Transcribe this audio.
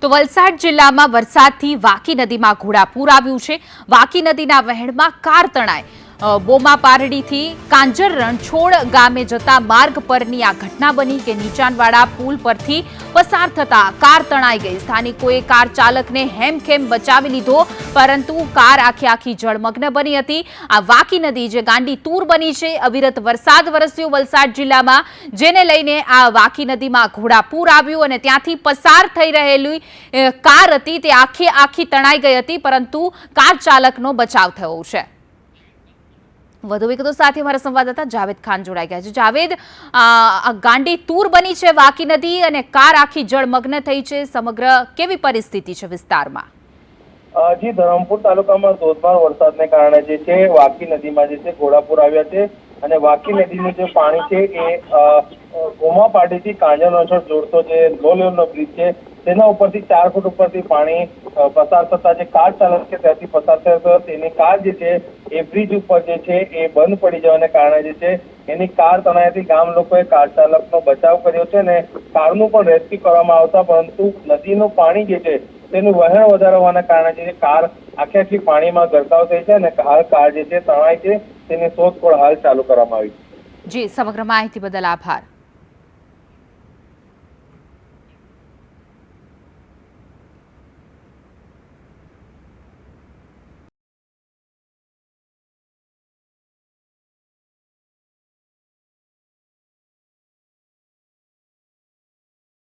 તો વલસાડ જિલ્લામાં વરસાદથી વાકી નદીમાં ઘોડાપૂર આવ્યું છે. વાકી નદીના વહેણમાં કાર તણાય. બોમા પારડીથી કાંજર રણછોડ ગામે જતા માર્ગ પરની આ ઘટના બની કે નીચાણવાળા પુલ પરથી પસાર થતા કાર તણાઈ ગઈ. સ્થાનિકોએ કાર ચાલકને હેમખેમ બચાવી લીધો, પરંતુ કાર આખી આખી જળમગ્ન બની હતી. આ વાકી નદી જે ગાંડી તૂર બની છે, અવિરત વરસાદ વરસ્યો વલસાડ જિલ્લામાં, જેને લઈને આ વાકી નદીમાં ઘોડાપૂર આવ્યું અને ત્યાંથી પસાર થઈ રહેલી કાર હતી તે આખી આખી તણાઈ ગઈ હતી, પરંતુ કાર ચાલકનો બચાવ થયો છે. વધુ વિગતો સાથે અમારા સંવાદદાતા જાવેદ ખાન જોડાઈ ગયા છે. જાવેદ ગાંડી તૂર બની છે વાકી નદી અને કાર આખી જળમગ્ન થઈ છે. સમગ્ર કેવી પરિસ્થિતિ છે વિસ્તારમાં? જી ધરમપુર તાલુકામાં ધોધમાર વરસાદને કારણે જે છે વાકી નદીમાં જે છે ઘોડાપુર આવ્યા છે અને વાકી નદીનું જે પાણી છે એ ગોમા અ, ગોમાપાટીથી કાંજર નોસર જોડતો જે લો લેવલનો બ્રિજ છે તેના ઉપરથી ચાર ફૂટ ઉપરથી પાણી પસાર થતા જે કાર ચાલક છે ત્યાંથી પસાર થયો હતો. તેની કાર જે છે, એ બ્રિજ ઉપર જે છે, એ બંધ પડી જવાને કારણે જે છે, એની કાર તણાયાથી ગામ લોકોએ કાર ચાલકનો બચાવ કર્યો છે અને કારનું પણ રેસ્ક્યુ કરવામાં આવતા, પરંતુ નદીનું પાણી જે છે, તેનું વહેણ વધારવાના કારણે જે કાર આખી આખી પાણીમાં ગરકાવ થઈ છે અને હાલ કાર જે છે તણાઈ છે, તેની શોધખોળ હાલ ચાલુ કરવામાં આવી છે. જી, સમગ્ર માહિતી બદલ આભાર.